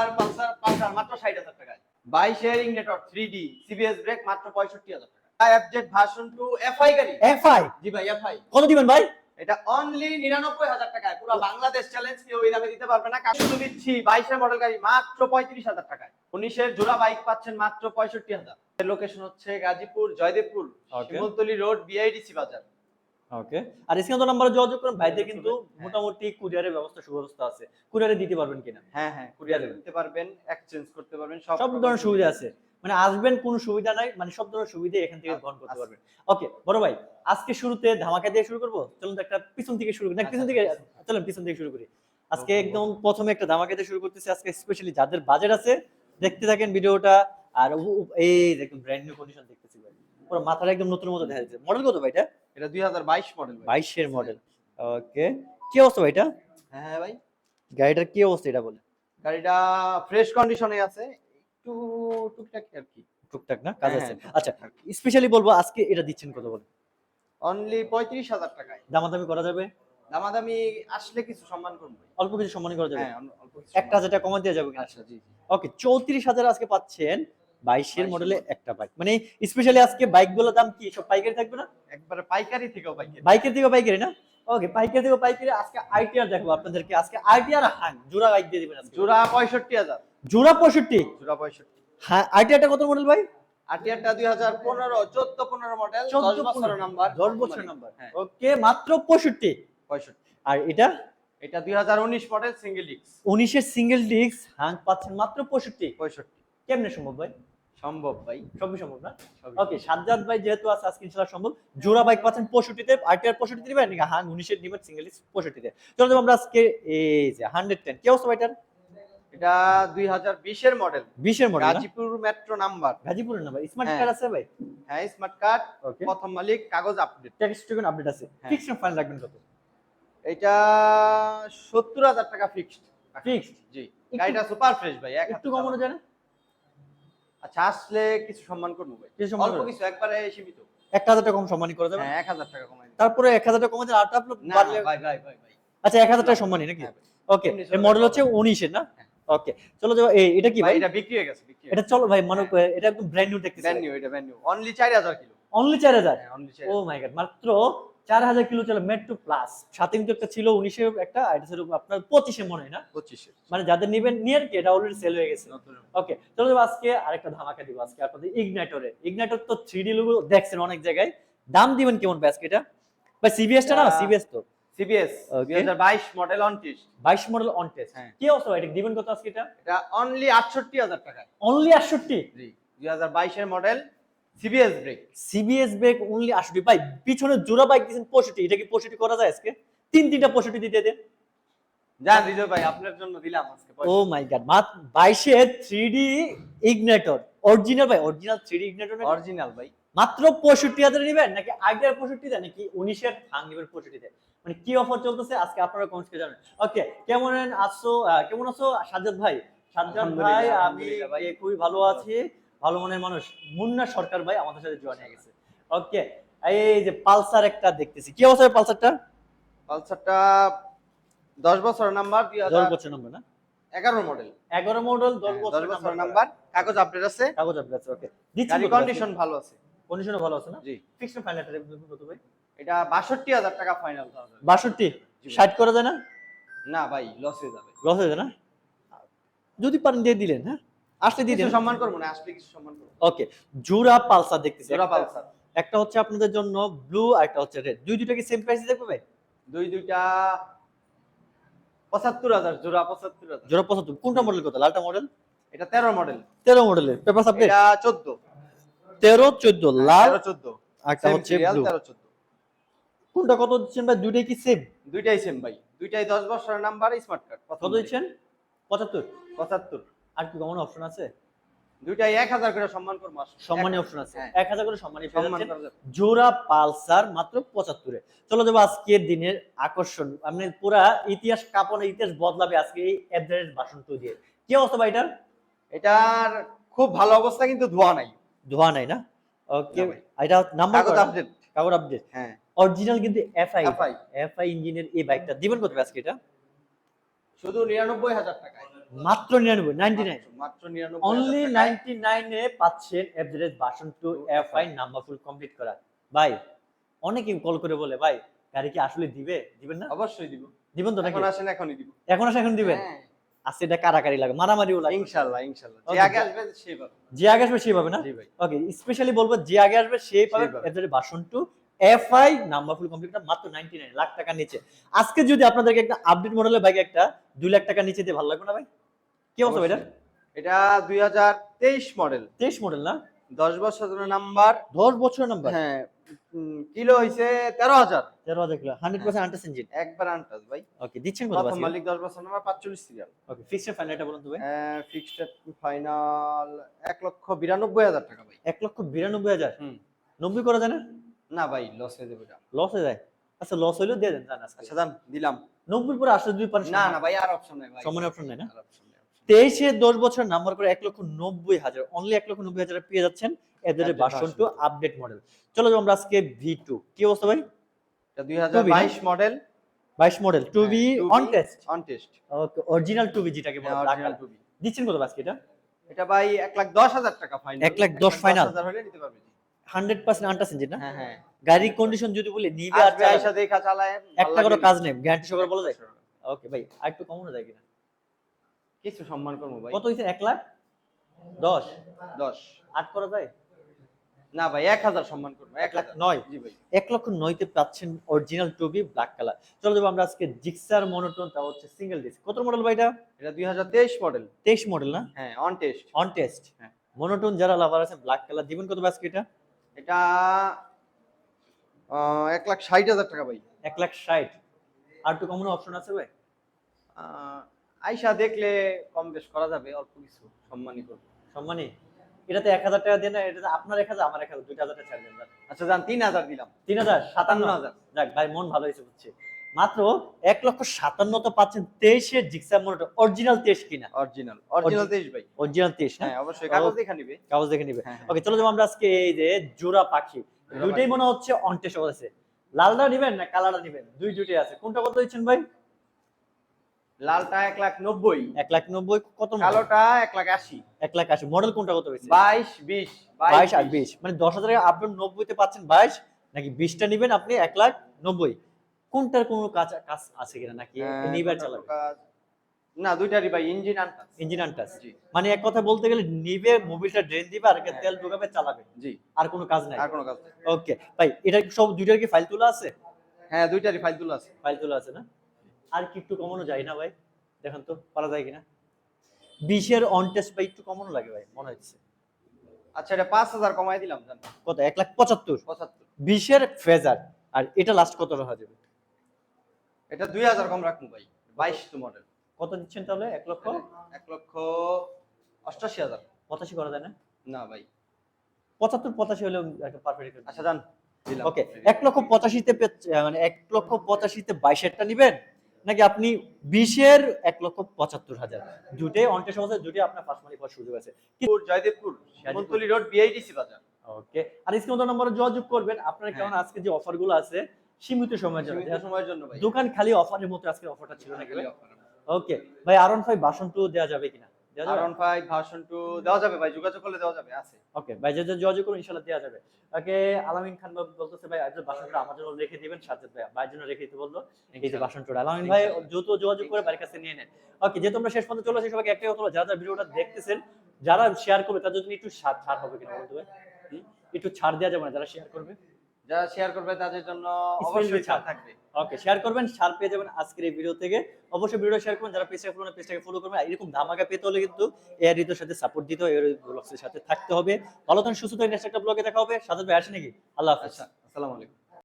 Pulsar Pulsar Pulsar মাত্র ষাট হাজার টাকায়। বাইশের ignitor three D CBS brake মাত্র পঁয়ষট্টি হাজার টাকা এফজেড ভার্সন টু এফআই গাড়ি। এফআই জি ভাই এফআই কত দিবেন ভাই? এটা অনলি নিরানব্বই হাজার টাকায়। পুরো বাংলাদেশ চ্যালেঞ্জ কেউ এই দামে দিতে পারবে না। কারণ দিচ্ছি বাইশের মডেল গাড়ি মাত্র পঁয়ত্রিশ হাজার টাকায়। উনিশের জোড়া বাইক পাচ্ছেন মাত্র পঁয়ষট্টি হাজার। লোকেশন হচ্ছে গাজীপুর জয়দেবপুর. শিমুলতলি রোড বিআইডিসি বাজার। ওকে আর স্ক্রিনে নাম্বারে যোগাযোগ করুন ভাইদের কিন্তু। মোটামুটি কুরিয়ারের ব্যবস্থা সুব্যবস্থা আছে। কুরিয়ারে দিতে পারবেন কিনা? হ্যাঁ হ্যাঁ কুরিয়ারে দিতে পারবেন এক্সচেঞ্জ করতে পারবেন সব সব ধরনের সুবিধা আছে। মানে আসবেন কোনো সুবিধা নাই মানে সব ধরনের সুবিধা এখান থেকে আচ্ছা, গ্রহণ করতে আচ্ছা। পারবেন। ওকে বড় ভাই আজকে শুরুতে ধামাকা দিয়ে শুরু করব? চলুন একটা পিছন থেকে শুরু করি। না পিছন থেকে চলুন পিছন থেকে শুরু করি। আজকে একদম প্রথমে একটা ধামাকা দিয়ে শুরু করতেছি। আজকে স্পেশালি যাদের বাজেট আছে দেখতে থাকেন ভিডিওটা। আর এই দেখুন ব্র্যান্ড নিউ কন্ডিশন দেখতেছি ভাই। পুরো মাথাটা একদম নতুন মতো দেখা যাচ্ছে। মডেল কত ভাই এটা? এটা দুই হাজার বাইশ মডেল বাইশের মডেল ওকে কি অবস্থা ভাই এটা? হ্যাঁ হ্যাঁ ভাই। গাড়িটার কি অবস্থা এটা বলে গাড়িটা ফ্রেশ কন্ডিশনে আছে। একটু টুকটাক আর কি। টুকটাক না? কাজ হ্যাঁ, আছে। হ্যাঁ, আচ্ছা স্পেশালি বলব আজকে এটা দিচ্ছেন কত বলে অনলি পঁয়ত্রিশ হাজার টাকায়। দামাদামি করা যাবে? দামাদামি আসলে কিছু সম্মান করব অল্প কিছু সম্মান করা যাবে? হ্যাঁ অল্প কিছু টাকা কমা দেওয়া যাবে আচ্ছা জি ওকে চৌত্রিশ হাজার আজকে পাচ্ছেন। বাইশের 22 মডেলে একটা বাইক মানে স্পেশালি আজকে বাইকগুলোর দাম কি? সব পাইকারি থাকবে না? একবারে পাইকারি থেকেও পাইকারি। বাইকের থেকে পাইকারি না? ওকে পাইকারি থেকে পাইকারি। আজকে আইটিআর দেখব আপনাদেরকে। আজকে আইটিআর হাং। জোড়া বাইক দিয়ে দিবেন আজকে। জোড়া পঁয়ষট্টি হাজার। জোড়া পঁয়ষট্টি? জোড়া পঁয়ষট্টি। হ্যাঁ আইটিআরটা কত মডেল ভাই? দুই হাজার পনেরো চোদ্দ পনেরো মডেল 14 দশ বছর নাম্বার দশ বছর নাম্বার হ্যাঁ। ওকে মাত্র পঁয়ষট্টি। পঁয়ষট্টি। আর এটা? এটা দুই হাজার উনিশ মডেল সিঙ্গেল ডিক্স উনিশের সিঙ্গেল ডিস্ক হাং পাচ্ছেন মাত্র পঁয়ষট্টি। পঁয়ষট্টি। কেমনে সম্ভব ভাই? সম্ভব ভাই? সবই সম্ভব না? ওকে সাজ্জাদ ভাই যেহেতু আছে আজকে ইনশাআল্লাহ সম্ভব। জোড়া বাইক পাচ্ছেন পঁয়ষট্টিতে। আরটিআর পঁয়ষট্টি দিবেন? নাকি হাং উনিশের দিবেন সিঙ্গেল পঁয়ষট্টিতে। চলো যাব আমরা আজকে এই যে হান্ড্রেড টেন কি অবস্থা ভাইটার? এটা দুই হাজার বিশের মডেল বিশের মডেল গাজীপুর মেট্রো নাম্বার গাজীপুরের না ভাই স্মার্ট হ্যাঁ। কার্ড আছে ভাই? হ্যাঁ স্মার্ট কার্ড প্রথম মালিক কাগজ আপডেট ট্যাক্স টিকন আপডেট আছে। হ্যাঁ। ফিক্সড ফাইন রাখবেন কত? এটা সত্তর হাজার টাকা ফিক্সড ফিক্সড জি। গাড়িটা সুপার ফ্রেশ ভাই একটু কমানো যায় না? আচ্ছা আসলে কিছু সম্মান করব ভাই। কিছু সম্মান অল্প কিছু একবারে সীমিত। একটা হাজার টাকা কম সম্মানী করা যাবে? হ্যাঁ এক হাজার টাকা কমাই। তারপরে এক হাজার টাকা কমাতে আটটা আপলোড না বাড়লে ভাই ভাই ভাই ভাই। আচ্ছা এক হাজার টাকা সম্মানী নাকি? হ্যাঁ ওকে উনিশ এর মডেল হচ্ছে উনিশের না? হ্যাঁ। ওকে চলো যাব এই এটা কি ভাই এটা বিক্রি হয়ে গেছে বিক্রি এটা চলো ভাই মানে এটা একদম ব্র্যান্ড নিউ দেখতেছি ব্র্যান্ড নিউ এটা ব্র্যান্ড নিউ অনলি চার হাজার কিলো। অনলি চার হাজার? হ্যাঁ অনলি চার ও মাই গড মাত্র চার হাজার কিলো চলো মেট্রো প্লাস সাথে কিন্তু একটা ছিল উনিশের একটা এটা ছিল আপনার পঁচিশে মনে হয় না? পঁচিশে। মানে যাদের নেবেন নিয়ে কি? এটা অলরেডি সেল হয়ে গেছে। ওকে চলো যাব আজকে আরেকটা ধামাকা দিব। আজকে আপনাদের ইগনাইটরে ইগনাইটর তো থ্রি ডি লোগো দেখছেন অনেক জায়গায়। দাম দিবেন কেমন ব্যাসকে এটা? ভাই সিবিএস টা না? সিবিএস তো? CBS Okay. দুই হাজার বাইশ মডেল অন টিস্ট বাইশ মডেল অন টেস্ট। কি অবস্থা এটা দিবেন কত আজকে এটা? এটা অনলি আটষট্টি হাজার টাকায়। অনলি আটষট্টি? জি দুই হাজার বাইশের model CBS brake CBS brake only আটষট্টি ভাই পিছনে জোড়া বাইক দিয়েছেন পঁয়ষট্টি। এটা কি পঁয়ষট্টি করা যায় আজকে? তিন তিনটা পঁয়ষট্টি দিতে দেন যান রিজয় ভাই আপনার জন্য দিলাম আজকে ও মাই গড মাত্র বাইশে থ্রি ডি ইগনেটর অরিজিনাল ভাই original three D ignitor original ভাই। মাত্র পঁয়ষট্টি হাজার নেবেন? নাকি আগের দেন? নাকি উনিশের থাং নেবেন পঁয়ষট্টিতে মানে কি অফার চলতেছে আজকে আপনারা কমেন্টস জানেন ওকে কেমন আছো কেমন আছো? সাজ্জাদ ভাই সাজ্জাদ ভাই আমি ভাই। খুবই ভালো আছি। ভালো মনের মানুষ। মুন্না সরকার ভাই আমাদের সাথে জয়েন হয়ে গেছে। ওকে এই যে পালসার একটা দেখতেছি। কি অবস্থা পালসারটা? পালসারটা দশ বছর নাম্বার দুই দশ হাজার বছর নম্বর না? এগারো মডেল এগারো মডেল দশ দশ বছর বছর নাম্বার কাগজ আপডেট আছে। কাগজ আপডেট আছে ওকে দিচ্ছি গাড়ি কন্ডিশন ভালো আছে। কন্ডিশন ভালো আছে না? জি। ফিক্সড ফাইনাল কত ভাই? এটা বাষট্টি হাজার টাকা ফাইনাল বাষট্টি? জি ভাই। ষাট করা যায় না? না ভাই লস হয়ে যাবে। লস হয়ে যাবে না? যদি পারেন দিয়ে দিলেন হ্যাঁ? আসলে দিয়ে সম্মান করব না আসলে কিছু সম্মান করব। ওকে জোড়া পালসার দেখতেছি। একটা- পালসার। একটা হচ্ছে আপনাদের জন্য ব্লু আর একটা হচ্ছে রেড। দুই দুইটা কি সেম প্রাইসে দেখবে ভাই? দুই দুইটা পঁচাত্তর হাজার জোড়া পঁচাত্তর হাজার। জোড়া পঁচাত্তর। কোনটা মডেল কত? লালটা মডেল এটা তেরো মডেল তেরো মডেলের পেপার আপডেট এটা চোদ্দ। তেরো চোদ্দ। লাল তেরো চোদ্দ। একটা হচ্ছে ব্লু কোনটা কত দিচ্ছেন ভাই? দুইটাই কি সেম দুইটাই সেম ভাই। দুইটাই দশ বছরের নাম্বার স্মার্ট কার্ড কত দিচ্ছেন? পঁচাত্তর। পঁচাত্তর। আর কি কমন অপশন আছে? দুইটাই এক হাজার করে সম্মান করব আসলে। সম্মানী অপশন আছে। হ্যাঁ। এক হাজার করে সম্মানী সম্মান। করা। জোড়া পালসার মাত্র পঁচাত্তরে। চলো যাব আজকের দিনের আকর্ষণ। আপনি পুরা ইতিহাস কাপড় ইতিহাস বদলাবে আজকে এই অ্যাড্রেস ভাষণ তো দিয়ে কি অবস্থা ভাই এটার? এটার খুব ভালো অবস্থা কিন্তু ধোয়া নাই। ধোয়া নাই না? ওকে এটা নাম্বার কাগজ আপডেট কাগজ আপডেট হ্যাঁ। অরিজিনাল কিন্তু এফআই এফআই ইঞ্জিনের এই বাইকটা দিবেন কত আজকে এটা? শুধু নিরানব্বই হাজার টাকায় মাত্র নিরানব্বই নাইনটি নাইন মাত্র নিরানব্বই অনলি নাইনটি নাইনে পাচ্ছেন FZ version two F I number full complete করা। ভাই অনেকেই কল করে বলে ভাই গাড়ি কি আসলে দিবে? দিবেন না? অবশ্যই দিব। দিবেন তো এখন আসেন এখনই দিব। এখন আসে এখন দিবেন? হ্যাঁ, আজকে এটা কারাকারি লাগে মারামারিও লাগে ইনশাআল্লাহ ইনশাআল্লাহ। যে আগে আসবে সে পাবে। যে আগে আসবে সেই পাবে না? জি ভাই। ওকে স্পেশালি বলব যে আগে আসবে সেই পাবে। FZ version two F I number full complete মাত্র নাইনটি নাইন লাখ টাকার নিচে। আজকে যদি আপনাদেরকে একটা আপডেট মডেলের বাইক একটা দুই লাখ টাকার নিচে দিয়ে ভালো লাগবে না ভাই? কি অবস্থা এটা? এটা দুই হাজার তেইশ মডেল তেইশ মডেল না? দশ বছর নাম্বার দশ বছর নাম্বার হ্যাঁ কিলো হইছে তেরো হাজার। তেরো হাজার kilo hundred percent untouched engine একবার আনটাস ভাই। ওকে দিচ্ছেন কত প্রথম মালিক দশ বছর নাম্বার পাঁচচল্লিশ সিরিয়াল ওকে ফিক্সড ফাইনাল এটা বলুন তো ভাই। ফিক্সড ফাইনাল এক লক্ষ বিরানব্বই হাজার টাকা ভাই। এক লক্ষ বিরানব্বই হাজার? হুম। নব্বই করা যায় না? না ভাই লস হয়ে যাবে এটা লস হয়ে যায়? আচ্ছা লস হইলেও দিয়ে দেন জান আচ্ছা দাম দিলাম। নব্বই পরে আসলে দুই পার্সেন্ট না না ভাই আর অপশন নাই ভাই। সমান অপশন নাই না। তেইশে দশ বছর নাম্বার করে এক লক্ষ নব্বই হাজার অনলি এক লক্ষ নব্বই হাজার পেয়ে যাচ্ছেন এদের ভার্সন টু আপডেট মডেল চলো আমরা আজকে ভি টু কি অবস্থা ভাই? এটা দুই হাজার বাইশ মডেল বাইশ model to be on test on test okay original to be যেটাকে বলে অরিজিনাল color। টুবি দিচ্ছেন কত আজকে এটা? এটা ভাই এক লাখ দশ হাজার টাকা ফাইনাল এক লাখ দশ final? হাজার হলে নিতে পারবে। জি। হান্ড্রেড পার্সেন্ট আন্টাস ইঞ্জিন না? হ্যাঁ হ্যাঁ। গাড়ির কন্ডিশন যদি বলি নিবে আর আসবে দেখা চালায় একটা করে কাজ নেই গ্যারান্টি সহকারে। বলা যায় ওকে ভাই আর একটু কমানো যায় কিনা? কিছু সম্মান করব ভাই। কত হয়েছে এক লাখ? দশ? দশ। আট করা যায়? না ভাই এক হাজার সম্মান করব। এক লাখ। নয়। জি ভাই। এক লক্ষ নয়তে পাচ্ছেন অরিজিনাল টুবি ব্ল্যাক কালার চলো যাব আমরা আজকে জিক্সার মনোটোন তা হচ্ছে সিঙ্গেল ডিস্ক কত মডেল ভাই এটা? এটা দুই হাজার তেইশ মডেল তেইশ মডেল না? হ্যাঁ অন টেস্ট অন টেস্ট হ্যাঁ। মনোটোন যারা লাভার আছে ব্ল্যাক কালার দিবেন কত আজকে এটা? এটা এক লাখ ষাট হাজার টাকা ভাই। এক লাখ ষাট। আর তো কমন অপশন আছে ভাই? আইসা দেখলে কম বেশ করা যাবে অল্প কিছু সম্মানই করব। সম্মানী এটাতে এক হাজার টাকা দেন না এটাতে আপনার এক হাজার আমার এক হাজার দুইটা হাজার টাকা ছাড় দেন আচ্ছা যান তিন হাজার দিলাম। তিন হাজার সাতান্ন হাজার। যাক ভাই মন ভালো হয়েছে বুঝছি। মাত্র এক লক্ষ সাতান্ন তো পাচ্ছেন তেইশের জিক্সার মনোটোন অরিজিনাল তেইশ কিনা? অরিজিনাল অরিজিনাল তেইশ ভাই। অরিজিনাল তেইশ হ্যাঁ অবশ্যই কাগজ দেখা নিবে। কাগজ দেখে নিবে। হ্যাঁ, হ্যাঁ। ওকে চলো যাব আমরা আজকে এই যে জোড়া পাখি। দুইটাই মনে হচ্ছে অনটেস্ট আছে। লালটা নিবেন না কালারটা নিবেন? দুই দুইটাই আছে। কোনটা কত দিচ্ছেন ভাই? লালটা এক লাখ নব্বই। এক লাখ নব্বই কত কালোটা এক লাখ আশি। এক লাখ আশি। মডেল কোনটা কত হয়েছে? বাইশ বিশ বাইশ আর বিশ। মানে দশ হাজার আপনি নব্বইতে পাচ্ছেন বাইশ নাকি বিশটা নিবেন আপনি এক লাখ নব্বই? কোনটার কোনো কাজ কাজ আছে কিনা নাকি হ্যাঁ, চালাবে? না দুইটারই ভাই ইঞ্জিন আনটা ইঞ্জিন আনটাস মানে এক কথা বলতে গেলে নিবে মোবিলটা ড্রেন দিবে আর হ্যাঁ। তেল ঢোকাবে চালাবে। জি। আর কোনো কাজ নাই। আর কোনো কাজ নেই। ওকে ভাই এটা কি সব দুইটার কি ফাইল তোলা আছে? হ্যাঁ দুইটারই ফাইল তুলা আছে। ফাইল তোলা আছে না? আর কি একটু কমানো যায় না ভাই? দেখেন তো পারা যায় কিনা? বিশের অন টেস্ট ভাই একটু কমানো লাগে ভাই মনে হচ্ছে। আচ্ছা এটা পাঁচ হাজার কমাই দিলাম কত? এক লাখ পঁচাত্তর। পঁচাত্তর। বিশের ফেজার। আর এটা লাস্ট কত রাখা যাবে? এটা দুই হাজার কম রাখব ভাই বাইশ মডেল কত দিচ্ছেন তাহলে? এক লক্ষ? এক লক্ষ অষ্টাশি হাজার। পঁচাশি করা যায় না? না ভাই। পঁচাত্তর পঁচাশি হলেও একটা পারফেক্ট আচ্ছা যান ওকে এক লক্ষ পঁচাশিতে মানে এক লক্ষ পঁচাশিতে বাইশেরটা নিবেন? নাকি আপনি বিশের এক লক্ষ পঁচাত্তর হাজার? দুটোই অন্টের সমস্যা দুটোই আপনার পাঁচ মালিক হওয়ার সুযোগ আছে। জয়দেবপুর জয়দেবপুর। শিমলতলি রোড বিআইডিসি বাজার। ওকে আর স্ক্রিন নম্বরে যোগাযোগ করবেন। আপনারা কেমন আজকে যে অফারগুলো আছে সীমিত সময়ের জন্য। সময়ের জন্য ভাই। দোকান খালি অফারের মতো আজকে অফারটা ছিল নাকি খালি। ওকে ভাই আরন ফাইভ বাসন টু দেওয়া যাবে কিনা? দেওয়া যাবে? আর ফাইভ ভার্সন টু দেওয়া যাবে ভাই যোগাযোগ করলে দেওয়া যাবে আছে। ওকে ভাই যে যে যোগাযোগ করুন ইনশাআল্লাহ দেওয়া যাবে। ওকে আলামিন খান বাবু বলতেছে ভাই আজ বাসনটা আমার জন্য রেখে দিবেন সাজ্জাদ ভাই ভাইয়ের জন্য রেখে দিতে বলল। এই যে বাসন টোড়া আলামিন ভাই দ্রুত যোগাযোগ করে বাড়ির কাছে নিয়ে নেন। ওকে যে তোমরা শেষ পর্যন্ত চলে আসে সবাইকে একটাই কথা যারা যারা ভিডিওটা দেখতেছেন যারা শেয়ার করবে তাদের জন্য একটু ছাড় ছাড় হবে কিনা বলতে ভাই একটু ছাড় দেওয়া যাবে না যারা শেয়ার করবে। যারা শেয়ার করবে তাদের জন্য অবশ্যই ছাড়। থাকবে। ওকে শেয়ার করবেন ছাড় পেয়ে যাবেন আজকের এই ভিডিও থেকে। অবশ্যই ভিডিও শেয়ার করবেন যারা পেজটাকে ফলো পেজটাকে ফলো করবেন। এরকম ধামাকা পেতে হলে কিন্তু এআর ঋতুর সাথে সাপোর্ট দিতে হবে এয়ার ব্লগসের সাথে থাকতে হবে। ভালো থাকুন সুস্থ থাকুন নেক্সট একটা ব্লগে দেখা হবে। সাজাদ ভাই আসে নাকি? আল্লাহ হাফেজ। আচ্ছা আসসালামু আলাইকুম।